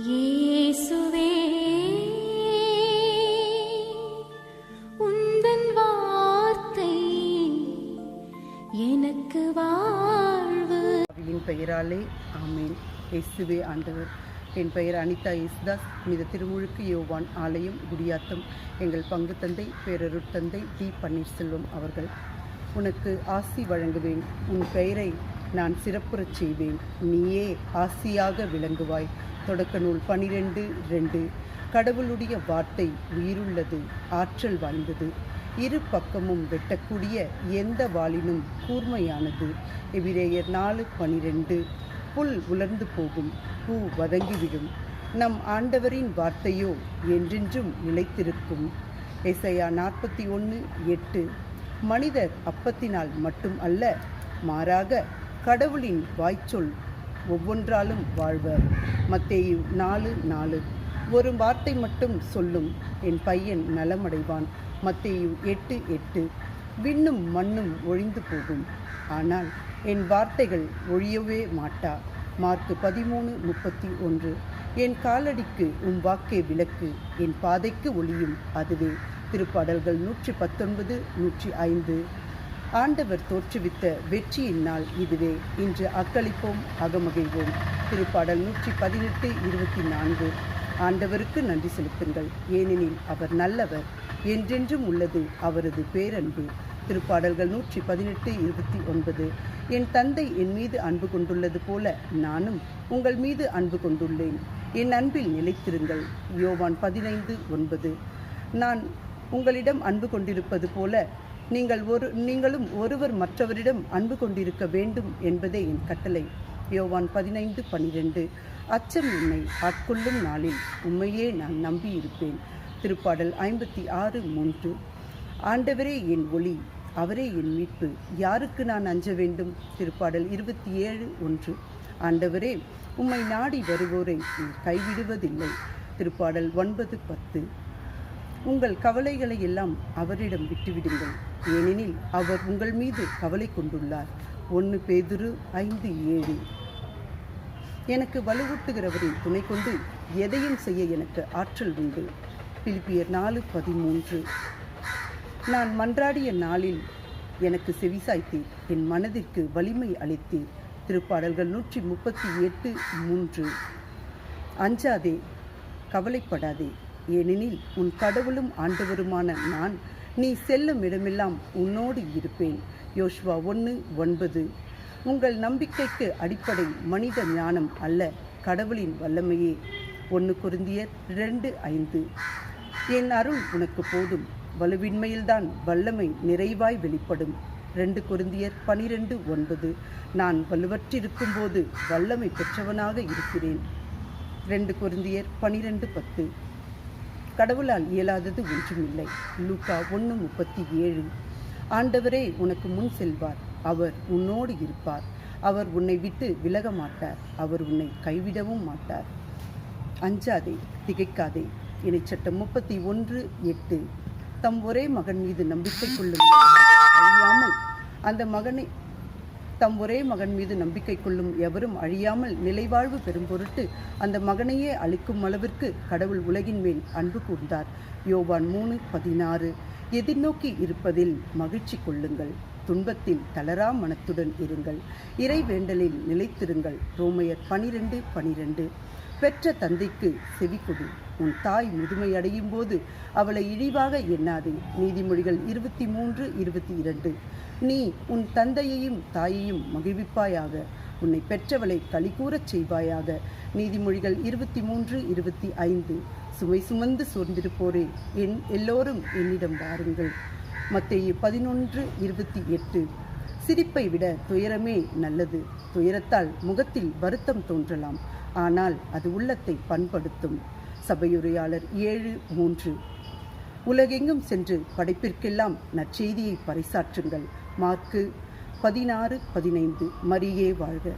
இயேசுவே உந்தன் வார்த்தை எனக்கு வாழ்வு. என் பெயராலே ஆமேன். இயேசுவே ஆண்டவர். என் பெயர் அனிதா இஸ்தாஸ் மீத திருமுழுக்கு யோவான் ஆலயம் குடியாத்தம். எங்கள் பங்கு தந்தை பேரருட்தந்தை டி பன்னீர்செல்வம் அவர்கள். உனக்கு ஆசி வழங்குவேன். உன் பெயரை நான் சிறப்புறச் செய்வேன். நீயே ஆசியாக விளங்குவாய். தொடக்க நூல் பனிரெண்டு ரெண்டு. கடவுளுடைய வார்த்தை உயிருள்ளது ஆற்றல் வாய்ந்தது. இரு பக்கமும் வெட்டக்கூடிய எந்த வாளினும் கூர்மையானது? எபிரேயர் நாலு பனிரெண்டு. புல் உலர்ந்து போகும் பூ வதங்கிவிடும். நம் ஆண்டவரின் வார்த்தையோ என்றென்றும் நிலைத்திருக்கும். எசையா நாற்பத்தி ஒன்று எட்டு. மனிதர் அப்பத்தினால் மட்டும் அல்ல மாறாக கடவுளின் வாய்ச்சொல் ஒவ்வொன்றாலும் வாழ்வர் மத்தேயு நாலு நாலு. ஒரு வார்த்தை மட்டும் சொல்லும் என் பையன் நலமடைவான். மத்தேயு எட்டு எட்டு. விண்ணும் மண்ணும் ஒழிந்து போகும். ஆனால் என் வார்த்தைகள் ஒழியவே மாட்டா. மார்க்கு பதிமூணு முப்பத்தி ஒன்று. என் காலடிக்கு உம் வாக்கே விளக்கு. என் பாதைக்கு ஒளியும் அதுவே. திருப்பாடல்கள் நூற்றி பத்தொன்பது நூற்றி ஐந்து. ஆண்டவர் தோற்றுவித்த வெற்றியின் நாள் இதுவே. இன்று அக்களிப்போம் அகமகிழ்வோம். திருப்பாடல் நூற்றி பதினெட்டு இருபத்தி நான்கு ஆண்டவருக்கு நன்றி செலுத்துங்கள். ஏனெனில் அவர் நல்லவர் என்றென்றும் உள்ளது அவரது பேரன்பு. திருப்பாடல்கள் நூற்றி பதினெட்டு இருபத்தி ஒன்பது என் தந்தை என் மீது அன்பு கொண்டுள்ளது போல நானும் உங்கள் மீது அன்பு கொண்டுள்ளேன். என் அன்பில் நிலைத்திருங்கள். யோவான் பதினைந்து ஒன்பது. நான் உங்களிடம் அன்பு கொண்டிருப்பது போல நீங்கள் ஒரு நீங்களும் ஒருவர் மற்றவரிடம் அன்பு கொண்டிருக்க வேண்டும் என்பதே என் கட்டளை. யோவான் பதினைந்து பனிரெண்டு. அச்சம் என்னை ஆட்கொள்ளும் நாளில் உண்மையே நான் நம்பியிருப்பேன். திருப்பாடல் ஐம்பத்தி ஆறு மூன்று. ஆண்டவரே என் ஒளி அவரே என் மீட்பு. யாருக்கு நான் அஞ்ச வேண்டும்? திருப்பாடல் இருபத்தி ஏழு ஒன்று. ஆண்டவரே உம்மை நாடி வருவோரை கைவிடுவதில்லை. திருப்பாடல் ஒன்பது பத்து. உங்கள் கவலைகளை எல்லாம் அவரிடம் விட்டுவிடுங்கள். ஏனெனில் அவர் உங்கள் மீது கவலை கொண்டுள்ளார். ஒன்று பேதுரு ஐந்து ஏழு. எனக்கு வலுவூட்டுகிறவரின் துணை கொண்டு எதையும் செய்ய எனக்கு ஆற்றல் உண்டு. பிலிப்பியர் நாலு பதிமூன்று. நான் மன்றாடிய நாளில் எனக்கு செவிசாய்த்தீர் என் மனதிற்கு வலிமை அளித்தீர். திருப்பாடல்கள் நூற்றி முப்பத்தி எட்டு மூன்று. அஞ்சாதே கவலைப்படாதே. ஏனெனில் உன் கடவுளும் ஆண்டவருமான நான் நீ செல்லும் இடமெல்லாம் உன்னோடு இருப்பேன். யோஷ்வா ஒன்று ஒன்பது. உங்கள் நம்பிக்கைக்கு அடிப்படை மனித ஞானம் அல்ல கடவுளின் வல்லமையே. ஒன்று குருந்தியர் ரெண்டு ஐந்து. என் அருள் உனக்கு போதும் வலுவின்மையில்தான் வல்லமை நிறைவாய் வெளிப்படும். ரெண்டு குருந்தியர் பனிரெண்டு ஒன்பது. நான் வலுவற்றிருக்கும் போது வல்லமை பெற்றவனாக இருக்கிறேன். ரெண்டு குருந்தியர் பனிரெண்டு பத்து. கடவுளால் இயலாதது ஒன்றுமில்லை லூக்கா ஒன்று முப்பத்தி ஏழு. ஆண்டவரே உனக்கு முன் செல்வார். அவர் உன்னோடு இருப்பார். அவர் உன்னை விட்டு விலக மாட்டார். அவர் உன்னை கைவிடவும் மாட்டார். அஞ்சாதே திகைக்காதே. இணைச்சட்டம் முப்பத்தி ஒன்று எட்டு. தம் ஒரே மகன் மீது நம்பிக்கை கொள்ளும் அழியாமல் அந்த மகனை தம் ஒரே மகன் மீது நம்பிக்கை கொள்ளும் எவரும் அழியாமல் நிலைவாழ்வு பெறும் பொருட்டு அந்த மகனையே அளிக்கும் அளவிற்கு கடவுள் உலகின் மேல் அன்பு கூர்ந்தார். யோவான் மூணு பதினாறு. எதிர்நோக்கி இருப்பதில் மகிழ்ச்சி கொள்ளுங்கள். துன்பத்தில் தளரா மனத்துடன் இருங்கள். இறை வேண்டலில் நிலைத்திருங்கள். ரோமையர் பனிரெண்டு பனிரெண்டு. பெற்ற தந்தைக்கு செவிக்குடி உன் தாய் முதுமையடையும் போது அவளை இழிவாக எண்ணாதே. நீதிமொழிகள் இருபத்தி மூன்று இருபத்தி இரண்டு. நீ உன் தந்தையையும் தாயையும் மகிழ்விப்பாயாக. உன்னை பெற்றவளை களிகூறச் செய்வாயாக. நீதிமொழிகள் இருபத்தி மூன்று இருபத்தி ஐந்து. சுமை சுமந்து சோர்ந்திருப்போரே. என் எல்லோரும் என்னிடம் வாருங்கள். மத்திய பதினொன்று இருபத்தி எட்டு. சிரிப்பை விட துயரமே நல்லது. துயரத்தால் முகத்தில் வருத்தம் தோன்றலாம். ஆனால் அது உள்ளத்தை பண்படுத்தும். சபையுரையாளர் ஏழு மூன்று. உலகெங்கும் சென்று படைப்பிற்கெல்லாம் நற்செய்தியை பறைசாற்றுங்கள். மார்க்கு பதினாறு பதினைந்து. மரியே வாழ்க.